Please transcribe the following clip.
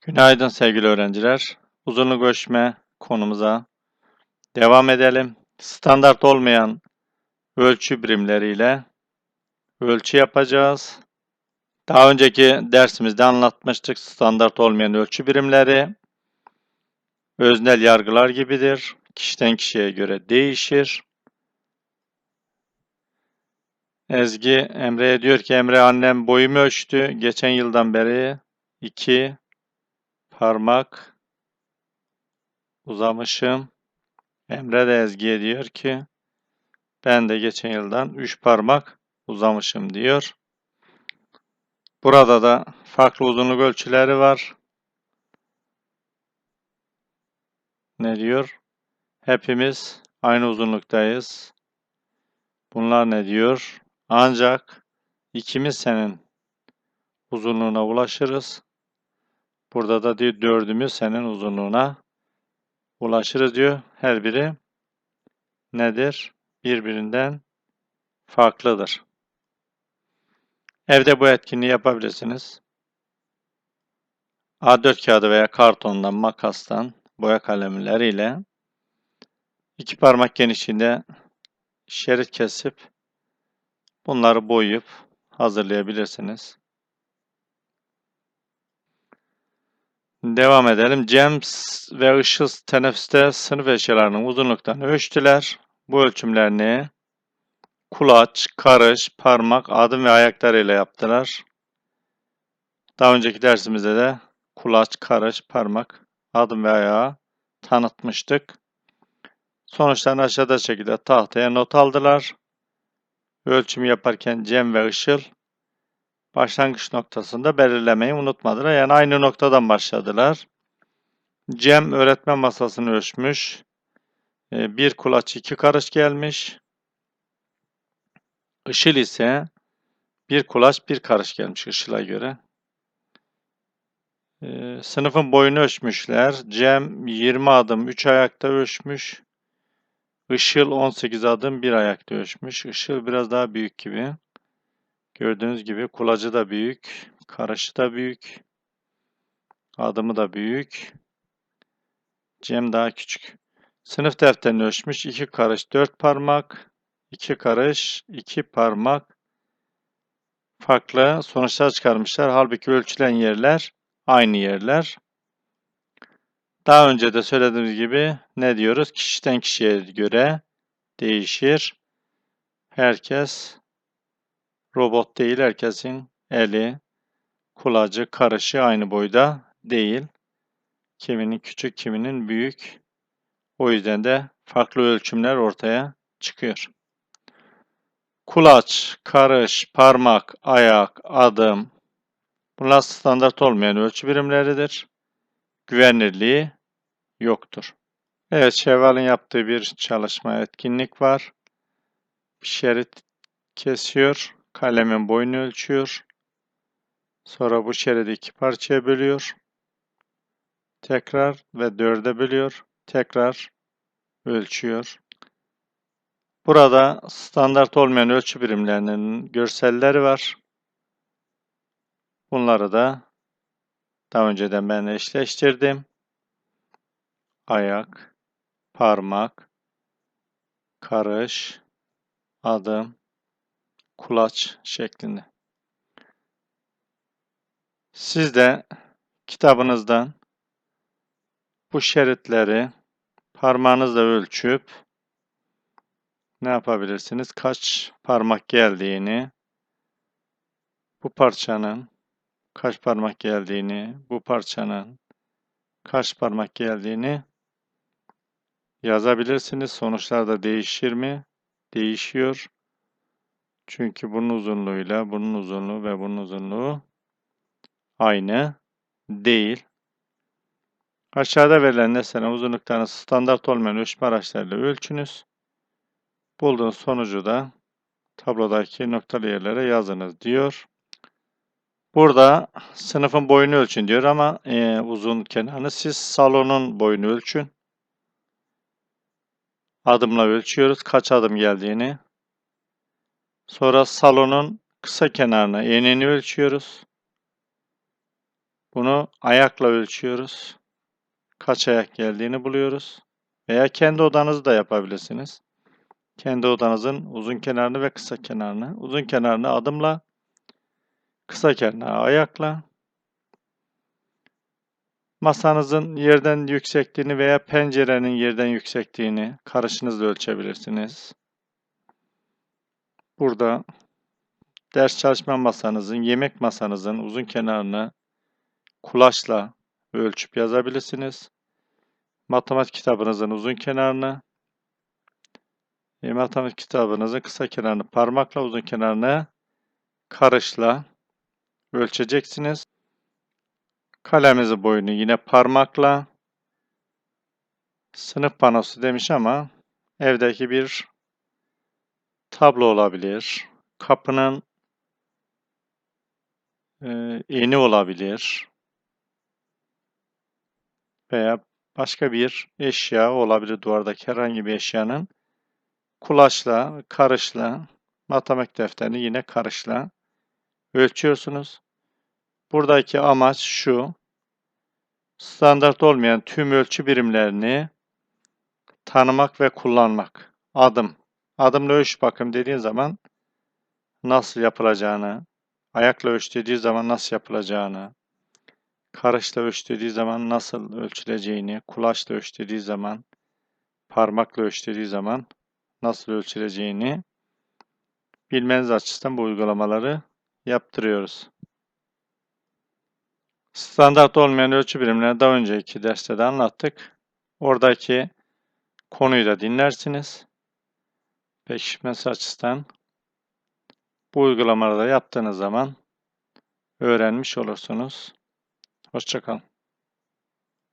Günaydın sevgili öğrenciler. Uzunluk ölçme konumuza devam edelim. Standart olmayan ölçü birimleriyle ölçü yapacağız. Daha önceki dersimizde anlatmıştık standart olmayan ölçü birimleri öznel yargılar gibidir. Kişiden kişiye göre değişir. Ezgi Emre'ye diyor ki Emre annem boyumu ölçtü. Geçen yıldan beri 2 parmak uzamışım. Emre de Ezgi'ye diyor ki ben de geçen yıldan 3 parmak uzamışım diyor. Burada da farklı uzunluk ölçüleri var. Ne diyor? Hepimiz aynı uzunluktayız. Bunlar ne diyor? Ancak ikimiz senin uzunluğuna ulaşırız. Burada da diyor dördümüz senin uzunluğuna ulaşırız diyor. Her biri nedir? Birbirinden farklıdır. Evde bu etkinliği yapabilirsiniz. A4 kağıdı veya kartondan, makastan, boya kalemleriyle iki parmak genişliğinde şerit kesip bunları boyayıp hazırlayabilirsiniz. Devam edelim. Cem ve Işıl teneffüste sınıf eşyalarının uzunluklarını ölçtüler. Bu ölçümlerini kulaç, karış, parmak, adım ve ayaklarıyla yaptılar. Daha önceki dersimizde de kulaç, karış, parmak, adım ve ayağı tanıtmıştık. Sonuçlarını aşağıda şekilde tahtaya not aldılar. Ölçüm yaparken Cem ve Işıl başlangıç noktasında belirlemeyi unutmadılar. Yani aynı noktadan başladılar. Cem öğretmen masasını ölçmüş. Ee, bir kulaç iki karış gelmiş. Işıl ise bir kulaç bir karış gelmiş Işıl'a göre. Ee, sınıfın boyunu ölçmüşler. Cem 20 adım 3 ayakta ölçmüş. Işıl 18 adım bir ayakta ölçmüş. Işıl biraz daha büyük gibi. Gördüğünüz gibi kulacı da büyük, karışı da büyük, adımı da büyük. Cem daha küçük. Sınıf defterini ölçmüş. 2 karış 4 parmak, 2 karış 2 parmak. Farklı sonuçlar çıkarmışlar. Halbuki ölçülen yerler aynı yerler. Daha önce de söylediğimiz gibi ne diyoruz? Kişiden kişiye göre değişir. Herkes Robot değil herkesin eli, kulacı, karışı aynı boyda değil. Kiminin küçük, kiminin büyük. O yüzden de farklı ölçümler ortaya çıkıyor. Kulaç, karış, parmak, ayak, adım bunlar standart olmayan ölçü birimleridir. Güvenirliği yoktur. Evet, Şevval'in yaptığı bir çalışma etkinlik var. Bir şerit kesiyor. Kalemin boyunu ölçüyor. Sonra bu şeridi iki parçaya bölüyor. Tekrar ve dörde bölüyor. Tekrar ölçüyor. Burada standart olmayan ölçü birimlerinin görselleri var. Bunları da daha önceden ben eşleştirdim. Ayak, parmak, karış, adım, kulaç şeklinde. Siz de kitabınızdan bu şeritleri parmağınızla ölçüp ne yapabilirsiniz? Kaç parmak geldiğini, bu parçanın kaç parmak geldiğini, bu parçanın kaç parmak geldiğini yazabilirsiniz. Sonuçlar da değişir mi? Değişiyor. Çünkü bunun uzunluğuyla bunun uzunluğu ve bunun uzunluğu aynı değil. Aşağıda verilen nesne uzunluklarını standart olmayan ölçme araçlarıyla ölçünüz. Bulduğunuz sonucu da tablodaki noktalı yerlere yazınız diyor. Burada sınıfın boyunu ölçün diyor ama e, uzun kenarını siz salonun boyunu ölçün. Adımla ölçüyoruz kaç adım geldiğini. Sonra salonun kısa kenarına enini ölçüyoruz. Bunu ayakla ölçüyoruz. Kaç ayak geldiğini buluyoruz. Veya kendi odanızı da yapabilirsiniz. Kendi odanızın uzun kenarını ve kısa kenarını. Uzun kenarını adımla, kısa kenarını ayakla. Masanızın yerden yüksekliğini veya pencerenin yerden yüksekliğini karışınızla ölçebilirsiniz. Burada ders çalışma masanızın, yemek masanızın uzun kenarını kulaçla ölçüp yazabilirsiniz. Matematik kitabınızın uzun kenarını, e, matematik kitabınızın kısa kenarını parmakla uzun kenarını karışla ölçeceksiniz. Kalemimizin boyunu yine parmakla sınıf panosu demiş ama evdeki bir tablo olabilir. Kapının e, olabilir. Veya başka bir eşya olabilir duvardaki herhangi bir eşyanın kulaçla, karışla, matematik defterini yine karışla ölçüyorsunuz. Buradaki amaç şu. Standart olmayan tüm ölçü birimlerini tanımak ve kullanmak. Adım. Adımla ölç bakım dediğin zaman nasıl yapılacağını, ayakla ölç dediği zaman nasıl yapılacağını, karışla ölç dediği zaman nasıl ölçüleceğini, kulaçla ölç dediği zaman, parmakla ölç dediği zaman nasıl ölçüleceğini bilmeniz açısından bu uygulamaları yaptırıyoruz. Standart olmayan ölçü birimlerini daha önceki derste de anlattık. Oradaki konuyu da dinlersiniz. Pekişmesi açısından bu uygulamaları da yaptığınız zaman öğrenmiş olursunuz. Hoşçakalın.